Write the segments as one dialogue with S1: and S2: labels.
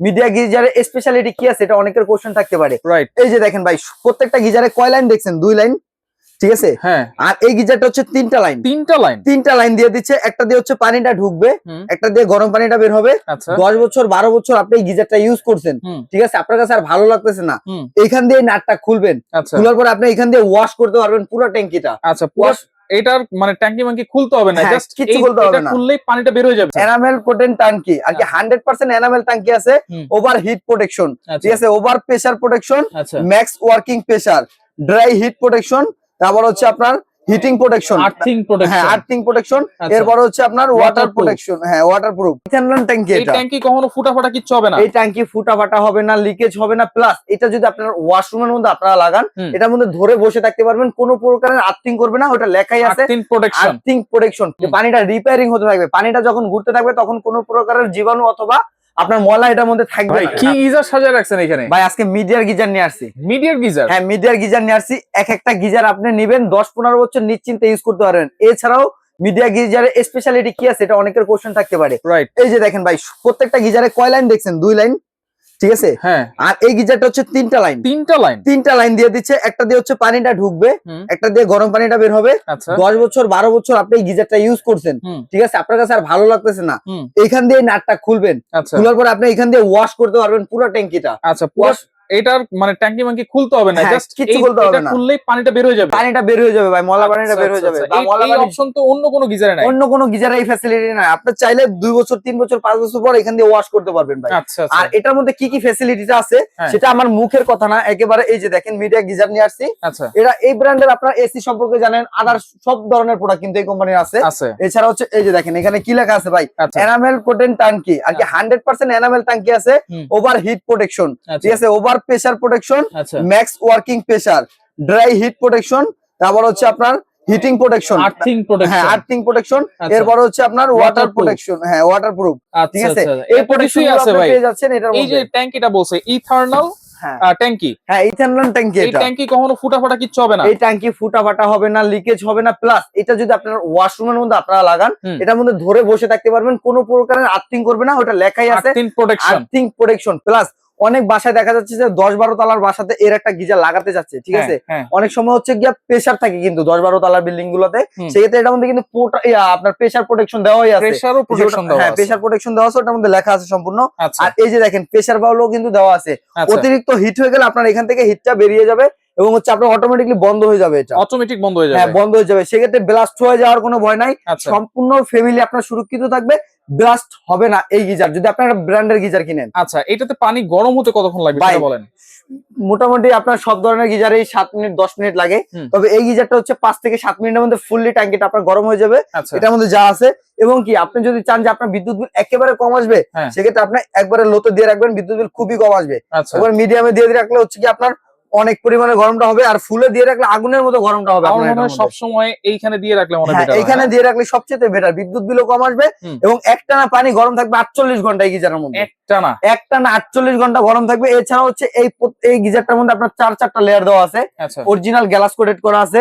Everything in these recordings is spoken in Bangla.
S1: মিডিয়া গিজারের স্পেশালিটি কি আছে? এটা অনেকের কোশ্চেন থাকতে পারে।
S2: রাইট
S1: এই যে দেখেন ভাই প্রত্যেকটা গিজারে কয় লাইন দেখছেন? দুই লাইন ঠিক আছে?
S2: হ্যাঁ।
S1: আর এই গিজারটা হচ্ছে তিনটা লাইন
S2: তিনটা লাইন
S1: তিনটা লাইন দিয়ে দিচ্ছে। একটা দিয়ে হচ্ছে পানিটা ঢুকবে একটা দিয়ে গরম পানিটা বের হবে।
S2: আচ্ছা।
S1: দশ বছর বারো বছর আপনি এই গিজারটা ইউজ করছেন। ঠিক আছে? আপনার কাছে আর ভালো লাগতেছে না।
S2: হুম।
S1: এইখান দিয়ে নাটটা খুলবেন।
S2: আচ্ছা।
S1: খোলার পরে আপনি এখান দিয়ে ওয়াশ করতে পারবেন পুরো ট্যাঙ্কিটা।
S2: আচ্ছা এটার মানে ট্যাঙ্কি মাঙ্কি খুলতে হবে না
S1: হ্যাঁ,
S2: জাস্ট
S1: কিছু খুলতে হবে না।
S2: খুললেই পানিটা বের হয়ে যাবে
S1: এনামেল কোটেন ট্যাঙ্কি আর কি হান্ড্রেড পার্সেন্ট এনামেল ট্যাঙ্কি আছে ওভার হিট প্রোটেকশন
S2: আচ্ছা।
S1: ঠিক আছে ওভার প্রেসার প্রোটেকশন
S2: আচ্ছা।
S1: Max working pressure dry heat protection তারপর হচ্ছে আপনার হিটিং প্রোটেকশন
S2: আর্থিং
S1: হ্যাঁ আর্থিং প্রোটেকশন। এরপর হচ্ছে আপনার ওয়াটার প্রোটেকশন হ্যাঁ ওয়াটার প্রুফ ইথানল ট্যাঙ্কি
S2: এই
S1: এটা।
S2: ট্যাঙ্কি কখনো ফুটা ফাটা কিচ্ছু হবে না।
S1: এই ট্যাঙ্কি ফুটা ফাটা হবে না লিকেজ হবে না। প্লাস এটা যদি আপনার ওয়াশরুমের মধ্যে আপনারা লাগান এটার মধ্যে ধরে বসে থাকতে পারবেন কোনো প্রকারের আর্থিং করবে না ওটা লেখাই আছে।
S2: আর্থিং প্রোটেকশন
S1: আর্থিং প্রোটেকশন পানিটা রিপেয়ারিং হতে থাকবে পানিটা যখন ঘুরতে থাকবে তখন কোনো প্রকারের জীবাণু অথবা আপনার ময়লা এটার মধ্যে থাকবে
S2: কি গিজার সাজা রাখছেন এখানে?
S1: ভাই আজকে মিডিয়ার গিজার নিয়ে আসছি।
S2: মিডিয়ার গিজার?
S1: হ্যাঁ মিডিয়ার গিজার নিয়ে আসছি। এক একটা গিজার আপনি নেবেন দশ পনেরো বছর নিশ্চিন্তে ইউজ করতে পারবেন। এছাড়াও মিডিয়া গিজারের স্পেশালিটি কি আছে? এটা অনেকের কোশ্চেন থাকতে পারে। এই যে দেখেন ভাই প্রত্যেকটা গিজারে কয় লাইন দেখছেন? দুই লাইন ঠিক আছে?
S2: হ্যাঁ।
S1: আর এই গিজারটা হচ্ছে তিনটা লাইন
S2: তিনটা লাইন
S1: তিনটা লাইন দিয়ে দিচ্ছে একটা দিয়ে হচ্ছে পানিটা ঢুকবে একটা দিয়ে গরম পানিটা বের হবে।
S2: আচ্ছা।
S1: দশ বছর বারো বছর আপনি এই গিজারটা ইউজ করছেন ঠিক আছে? আপনার কাছে আর ভালো লাগতেছে না। এখান দিয়ে নাটটা খুলবেন।
S2: খুলার
S1: খোলার পরে আপনি এখান দিয়ে ওয়াশ করতে পারবেন পুরো ট্যাঙ্কিটা।
S2: আচ্ছা এটার মানে ট্যাঙ্কি মাঙ্কি খুলতে হবে না
S1: হ্যাঁ,
S2: জাস্ট
S1: কিচ্ছু খুলতে হবে না।
S2: খুললেই পানিটা বের হয়ে যাবে।
S1: পানিটা বের হয়ে যাবে ভাই মলা পানিটা বের হয়ে যাবে।
S2: আচ্ছা,
S1: বা
S2: এই-
S1: মলা পানি
S2: অপশন তো অন্য কোনো গিজারে নাই?
S1: অন্য কোনো গিজারে এই ফ্যাসিলিটি নাই। আপনি চাইলে দুই বছর তিন বছর পাঁচ বছর পর এখান দিয়ে ওয়াশ করতে পারবেন ভাই।
S2: আচ্ছা আচ্ছা।
S1: আর এটার মধ্যে কি কি ফ্যাসিলিটিটা আছে
S2: হ্যাঁ।
S1: সেটা আমার মুখের কথা না একেবারে এই যে দেখেন মিডিয়া গিজার নিয়ে আসছি।
S2: আচ্ছা।
S1: এটা এই ব্র্যান্ডের আপনার এসি সম্পর্কে জানেন আদার সব ধরনের প্রোডাক্ট কিন্তু এই কোম্পানির আছে। এছাড়া হচ্ছে এই যে দেখেন এখানে কি লেখা আছে ভাই?
S2: আচ্ছা।
S1: এনামেল কোটেন টাঙ্কি আর কি হান্ড্রেড পার্সেন্ট এনামেল ট্যাঙ্কি আছে। ওভার হিট প্রোটেকশন
S2: আচ্ছা।
S1: ঠিক আছে ওভার প্রেসার প্রোটেকশন
S2: আচ্ছা।
S1: Max working pressure dry heat protection তারপর হচ্ছে আপনার হিটিং প্রোটেকশন
S2: আর্থিং
S1: হ্যাঁ আর্থিং প্রোটেকশন
S2: আচ্ছা।
S1: এরপর হচ্ছে আপনার ওয়াটার প্রোটেকশন হ্যাঁ ওয়াটার প্রুফ ঠিক
S2: আচ্ছা
S1: আছে?
S2: আচ্ছা
S1: এই প্রোটেকশন
S2: প্রোটেকশন আছে ভাই।
S1: পেয়ে যাচ্ছেন এটার
S2: এই যে ট্যাঙ্কিটা বলছে ইথার্নাল
S1: হ্যাঁ।
S2: ট্যাঙ্কি
S1: হ্যাঁ ইথানল ট্যাঙ্কি এটা।
S2: ট্যাঙ্কি কখনো ফুটা ফাটা কিচ্ছু হবে না।
S1: এই ট্যাঙ্কি ফুটা ফাটা হবে না লিকেজ হবে না প্লাস এটা যদি আপনার ওয়াশরুমের মধ্যে আপনারা লাগান এটার মধ্যে ধরে বসে থাকতে পারবেন কোনো প্রকারের আর্থিং করবে না ওটা লেখাই আছে।
S2: Earthing protection
S1: earthing protection plus অনেক বাসায় দেখা যাচ্ছে যে দশ বারো তালার বাসাতে এর একটা গিজার লাগাতে যাচ্ছে ঠিক আছে?
S2: হ্যাঁ।
S1: অনেক সময় হচ্ছে গিয়া প্রেসার থাকে কিন্তু দশ বারো তালার বিল্ডিং গুলোতে। সেক্ষেত্রে এটার মধ্যে কিন্তু আপনার প্রেসার প্রোটেকশন দেওয়াই আছে।
S2: দেওয়া
S1: হ্যাঁ প্রোটেকশন দেওয়া আছে ওটার মধ্যে লেখা আছে সম্পূর্ণ।
S2: আচ্ছা।
S1: আর এই যে দেখেন প্রেসার বাউলও কিন্তু দেওয়া আছে।
S2: আচ্ছা।
S1: অতিরিক্ত হিট হয়ে গেলে আপনার এখান থেকে হিটটা বেরিয়ে যাবে এবং হচ্ছে আপনার অটোমেটিকলি বন্ধ হয়ে যাবে এটা।
S2: অটোমেটিক বন্ধ হয়ে
S1: হ্যাঁ
S2: যাবে
S1: বন্ধ হয়ে যাবে। সেক্ষেত্রে ব্লাস্ট হয়ে যাওয়ার কোনো ভয় নাই।
S2: আচ্ছা।
S1: সম্পূর্ণ ফ্যামিলি আপনার সুরক্ষিত থাকবে। ব্লাস্ট হবে না এই গিজার। যদি আপনার ব্র্যান্ডের গিজার কিনেন।
S2: আচ্ছা এটাতে পানি গরম হতে কতক্ষণ লাগবে
S1: ভাই,
S2: বলেন।
S1: মোটামুটি আপনার সব ধরনের গিজারে সাত মিনিট দশ মিনিট লাগে। তবে এই গিজারটা হচ্ছে পাঁচ থেকে সাত মিনিটের মধ্যে ফুললি ট্যাঙ্কিটা আপনার গরম হয়ে যাবে।
S2: আচ্ছা।
S1: এটার মধ্যে যা আছে। এবং কি আপনি যদি চান যে আপনার বিদ্যুৎ বিল একেবারে কম আসবে
S2: হ্যাঁ।
S1: সেক্ষেত্রে আপনি একবারে লোতে দিয়ে রাখবেন বিদ্যুৎ বিল খুবই কম আসবে।
S2: আচ্ছা।
S1: এবার মিডিয়ামে দিয়ে দিয়ে রাখলে হচ্ছে কি আপনার অনেক পরিমাণে গরমটা হবে আর ফুলে দিয়ে রাখলে আগুনের মতো গরমটা হবে মধ্যে।
S2: সবসময় এইখানে দিয়ে রাখলে হয়
S1: এখানে দিয়ে রাখলে সবচেয়ে বেটার বিদ্যুৎ বিলও কম আসবে। এবং একটানা পানি গরম থাকবে আটচল্লিশ ঘণ্টা এই গিজারের মধ্যে।
S2: একটা না
S1: একটানা আটচল্লিশ ঘণ্টা গরম থাকবে। এছাড়া হচ্ছে এই এই গিজারটার মধ্যে আপনার চার চারটা লেয়ার দেওয়া আছে। অরিজিনাল গ্যালাস কোটেড করা আছে।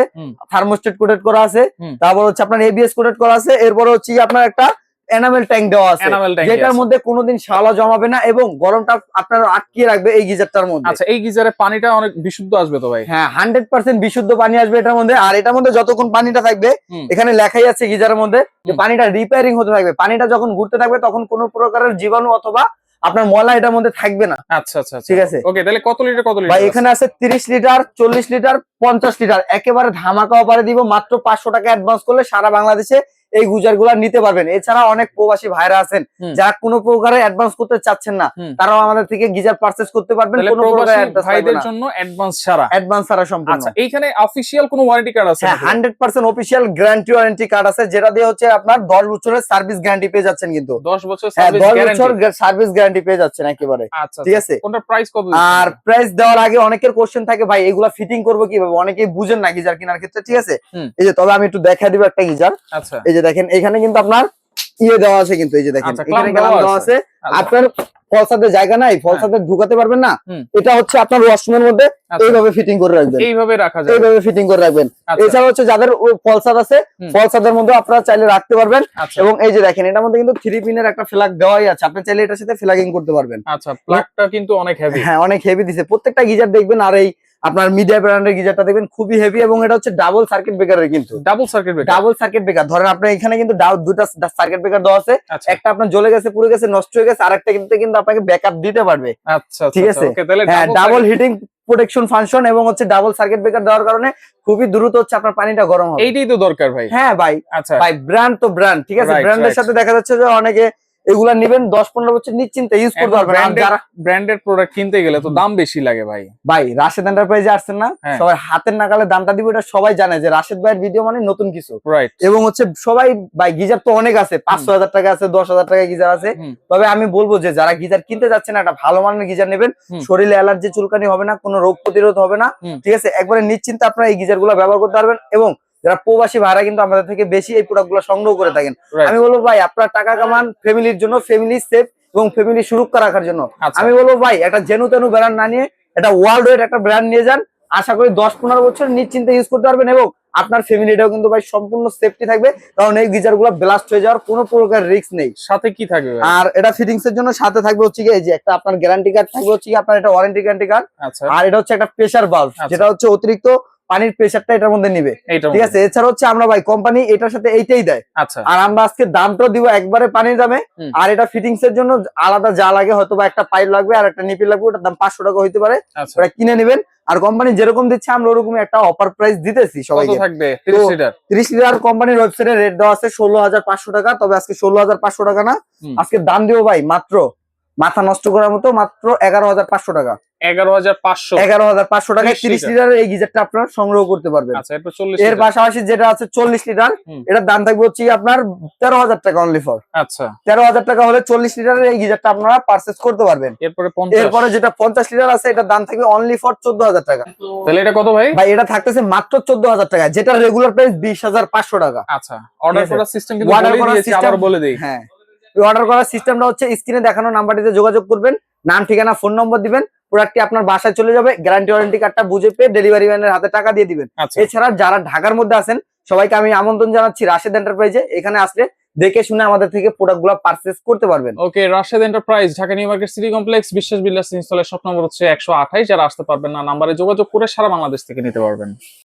S1: থার্মোস্টেট কোটেড করা আছে তারপর হচ্ছে আপনার এবিএস কোটেড করা আছে এরপর হচ্ছে আপনার একটা এনামেল ট্যাঙ্ক দেওয়া আছে। যেটার মধ্যে কোনোদিন শালা জমাবে না এবং গরমটা আপনার আটকিয়ে রাখবে এই গিজারটার মধ্যে।
S2: আচ্ছা এই গিজারে পানিটা অনেক বিশুদ্ধ আসবে তো ভাই?
S1: হ্যাঁ হান্ড্রেড পার্সেন্ট বিশুদ্ধ পানি আসবে এটার মধ্যে। আর এটার মধ্যে যতক্ষণ পানিটা থাকবে এখানে লেখাই আছে গিজারের মধ্যে যে পানিটা রিপেয়ারিং হতে থাকবে। পানিটা যখন ঘুরতে থাকবে তখন কোনো প্রকারের জীবাণু অথবা আপনার ময়লা এটার মধ্যে থাকবে না।
S2: আচ্ছা আচ্ছা আচ্ছা।
S1: ঠিক আছে?
S2: ওকে তাহলে কত লিটার কত
S1: ভাই
S2: লিটার
S1: এখানে আছে তিরিশ লিটার চল্লিশ লিটার পঞ্চাশ লিটার একেবারে ধামাকা অফারে দিব। মাত্র পাঁচশো টাকা অ্যাডভান্স করলে সারা বাংলাদেশে এই গুজারগুলা নিতে পারবেন। এছাড়া অনেক প্রবাসী ভাইরা আছেন যারা কোনো প্রকারে অ্যাডভান্স করতে চাচ্ছেন না তারাও আমাদের থেকে গিজার পারচেস করতে পারবেন কোনো প্রকার
S2: ভাইদের জন্য অ্যাডভান্স ছাড়া।
S1: অ্যাডভান্স ছাড়া সম্পূর্ণ।
S2: আচ্ছা এইখানে অফিসিয়াল কোনো ওয়ারেন্টি কার্ড আছে
S1: হ্যাঁ
S2: নাকি?
S1: Hundred percent official guarantee warranty card আছে যেটা দিয়ে হচ্ছে আপনার দশ বছরের সার্ভিস গ্যারান্টি পেয়ে যাচ্ছেন কিন্তু।
S2: 10 বছর
S1: হ্যাঁ
S2: সার্ভিস
S1: দশ
S2: গ্যারান্টি
S1: বছর সার্ভিস গ্যারান্টি পেয়ে যাচ্ছেন একেবারে।
S2: আচ্ছা
S1: ঠিক
S2: আচ্ছা।
S1: আছে?
S2: কোনটার প্রাইস কত
S1: আর প্রাইস দেওয়ার আগে অনেকের কোশ্চেন থাকে ভাই এগুলা ফিটিং করব কীভাবে? অনেকেই বুঝেন না গিজার কেনার ক্ষেত্রে ঠিক আছে? এই যে তবে আমি একটু দেখা দিব একটা গিজার।
S2: আচ্ছা।
S1: যে দেখেন এখানে কিন্তু আপনার ইয়ে দেওয়া আছে কিন্তু এই যে দেখেন
S2: আচ্ছা,
S1: এখানে গ্লাম
S2: দেওয়া আছে।
S1: আছে। আপনার ফলসাদের জায়গা নাই ফলসাদের ঢুকাতে পারবেন না। এটা হচ্ছে আপনার ওয়াশরুমের মধ্যে
S2: আচ্ছা,
S1: এইভাবে ফিটিং করে রাখবেন।
S2: এইভাবে রাখা যায়
S1: এইভাবে ফিটিং করে রাখবেন।
S2: আচ্ছা।
S1: এছাড়া হচ্ছে যাদের ফলসাদ আছে ফলসাদের মধ্যে আপনারা চাইলে রাখতে পারবেন।
S2: আচ্ছা।
S1: এবং এই যে দেখেন এটার মধ্যে কিন্তু থ্রি পিনের একটা ফ্ল্যাগ দেওয়াই আছে। আপনি চাইলে এটার সাথে ফ্ল্যাগিং করতে পারবেন।
S2: আচ্ছা প্লাগটা কিন্তু অনেক হেভি
S1: হ্যাঁ অনেক হেভি দিছে। প্রত্যেকটা গিজার দেখবেন আর এই আপনার মিডিয়া ব্র্যান্ডের গিজারটা দেখবেন খুবই হেভি এবং এটা হচ্ছে ডাবল সার্কিট ব্রেকারের কিন্তু।
S2: Double circuit breaker
S1: double circuit breaker ধরেন আপনার এখানে কিন্তু দুটা সার্কিট ব্রেকার দেওয়া আছে।
S2: আচ্ছা।
S1: একটা আপনার জ্বলে গেছে পুড়ে গেছে নষ্ট হয়ে গেছে আরেকটা কিন্তু কিন্তু আপনাকে ব্যাকআপ দিতে পারবে।
S2: আচ্ছা
S1: ঠিক
S2: ঠিক
S1: আছে।
S2: আছে
S1: হ্যাঁ ডাবল হিটিং প্রোটেকশন ফাংশন এবং হচ্ছে ডাবল সার্কিট ব্রেকার দেওয়ার কারণে খুবই দ্রুত হচ্ছে আপনার পানিটা গরম হবে।
S2: এইটাই তো দরকার ভাই।
S1: হ্যাঁ ভাই।
S2: আচ্ছা।
S1: ভাই ব্র্যান্ড তো ব্র্যান্ড ঠিক আছে? ব্র্যান্ডের সাথে দেখা যাচ্ছে যে অনেকে এগুলা নেবেন দশ পনেরো বছর নিশ্চিন্তে ইউজ করতে পারবেন। যারা
S2: ব্র্যান্ডেড প্রোডাক্ট কিনতে গেলে তো দাম বেশি লাগে ভাই।
S1: ভাই রাশেদ এন্টারপ্রাইজে আসছেন না
S2: হ্যাঁ।
S1: সবাই হাতের নাগালে দামটা দিব এটা সবাই জানে যে রাশেদ ভাইয়ের ভিডিও মানে নতুন কিছু।
S2: রাইট
S1: এবং হচ্ছে সবাই ভাই গিজার তো অনেক আছে পাঁচশো হাজার টাকা আছে দশ হাজার টাকা গিজার আছে। তবে আমি বলব যে যারা গিজার কিনতে যাচ্ছেন একটা ভালো মানের গিজার নেবেন। শরীরে অ্যালার্জি চুলকানি হবে না কোনো রোগ প্রতিরোধ হবে না। ঠিক আছে? একবারে নিশ্চিন্তে আপনারা এই গিজারগুলো ব্যবহার করতে পারবেন এবং যারা প্রবাসী ভাড়া কিন্তু আমাদের থেকে বেশি এই প্রোডাক্টগুলো সংগ্রহ করে থাকেন। আমি বলব ভাই আপনার টাকা কামান ফ্যামিলির জন্য ফ্যামিলি সেফ এবং ফ্যামিলি সুরক্ষা রাখার জন্য।
S2: আচ্ছা।
S1: আমি বলব ভাই একটা জেনু তেনু ব্র্যান্ড না নিয়ে এটা ওয়ার্ল্ড ওয়েড একটা ব্র্যান্ড নিয়ে যান। আশা করি দশ পনেরো বছর নিশ্চিন্তে ইউজ করতে পারবেন এবং আপনার ফ্যামিলিটাও কিন্তু ভাই সম্পূর্ণ সেফটি থাকবে। কারণ এই গিজারগুলো ব্লাস্ট হয়ে যাওয়ার কোনো প্রকার রিস্ক নেই।
S2: সাথে কি থাকবে
S1: আর এটা ফিটিংস এর জন্য সাথে থাকবে হচ্ছে কি এই যে একটা আপনার গ্যারান্টি কার্ড থাকবে হচ্ছে কি আপনার এটা ওয়ারেন্টি গ্যারান্টি কার্ড আর এটা হচ্ছে একটা প্রেসার বাল্ব
S2: আচ্ছা।
S1: যেটা হচ্ছে অতিরিক্ত পানির প্রেসারটা এটার মধ্যে নিবে। ঠিক আছে? এছাড়া হচ্ছে আমরা ভাই কোম্পানি এটার সাথে এইটাই দেয়।
S2: আচ্ছা।
S1: আর আমরা আজকে দামটাও দিব একবারে পানির দামে। আর এটা ফিটিংস এর জন্য আলাদা যা লাগে হয়তো বা একটা পাইপ লাগবে আর একটা নিপিল লাগবে ওটার দাম পাঁচশো টাকা হইতে পারে।
S2: আচ্ছা।
S1: ওটা কিনে নেবেন। আর কোম্পানি যেরকম দিচ্ছে আমরা ওরকম একটা অফার প্রাইস দিতেছি
S2: কত
S1: সবাইকে।
S2: থাকবে? 30 লিটার
S1: তিরিশ লিটার কোম্পানির ওয়েবসাইটে রেট দেওয়া আছে ষোলো হাজার পাঁচশো টাকা তবে আজকে ষোলো হাজার পাঁচশো টাকা না। আজকে দাম দিব ভাই মাত্র। মাথা নষ্ট করার মতো মাত্র এগারো হাজার পাঁচশো টাকা।
S2: 11500
S1: এগারো হাজার পাঁচশো টাকায়
S2: 30
S1: তিরিশ
S2: লিটার।
S1: এই গিজারটা আপনারা সংগ্রহ করতে পারবেন।
S2: আচ্ছা এরপর 40
S1: এর পাশাপাশি যেটা আছে চল্লিশ লিটার এটার দাম থাকবে হচ্ছে আপনার তেরো হাজার টাকা অনলি ফর
S2: আচ্ছা।
S1: তেরো হাজার টাকা হলে চল্লিশ লিটারের এই গিজারটা আপনারা পারচেস করতে পারবেন।
S2: এরপরে
S1: এরপরে যেটা পঞ্চাশ লিটার আছে এটার দাম থাকবে অনলি ফর চোদ্দ হাজার টাকা।
S2: তাহলে এটা কত ভাই?
S1: ভাই এটা থাকতেছে মাত্র চোদ্দ হাজার টাকা যেটা রেগুলার প্রাইস বিশ হাজার পাঁচশো টাকা।
S2: আচ্ছা অর্ডার করার সিস্টেম কিন্তু
S1: করার
S2: বলে দেই।
S1: হ্যাঁ। অর্ডার করার সিস্টেমটা হচ্ছে স্ক্রিনে দেখানো নাম্বারটিতে যোগাযোগ করবেন। নাম ঠিকানা ফোন নম্বর দিবেন। প্রোডাক্টটি আপনার বাসায় চলে যাবে গ্যারান্টি ওয়ারেন্টি কার্ডটা বুঝে পেয়ে ডেলিভারি ম্যানের হাতে টাকা দিয়ে দিবেন।
S2: আচ্ছা।
S1: এছাড়া যারা ঢাকার মধ্যে আছেন সবাইকে আমি আমন্ত্রণ জানাচ্ছি রাশেদ এন্টারপ্রাইজে এখানে আসলে দেখে শুনে আমাদের থেকে প্রোডাক্টগুলো পারচেস করতে পারবেন।
S2: Okay Rashed enterprise Dhaka new market city complex বিশ্বাস বিল্লাস ইনস্টলের শপ নম্বর হচ্ছে একশো আঠাইশ যারা আসতে পারবেন না নাম্বারে যোগাযোগ করে সারা বাংলাদেশ থেকে নিতে পারবেন।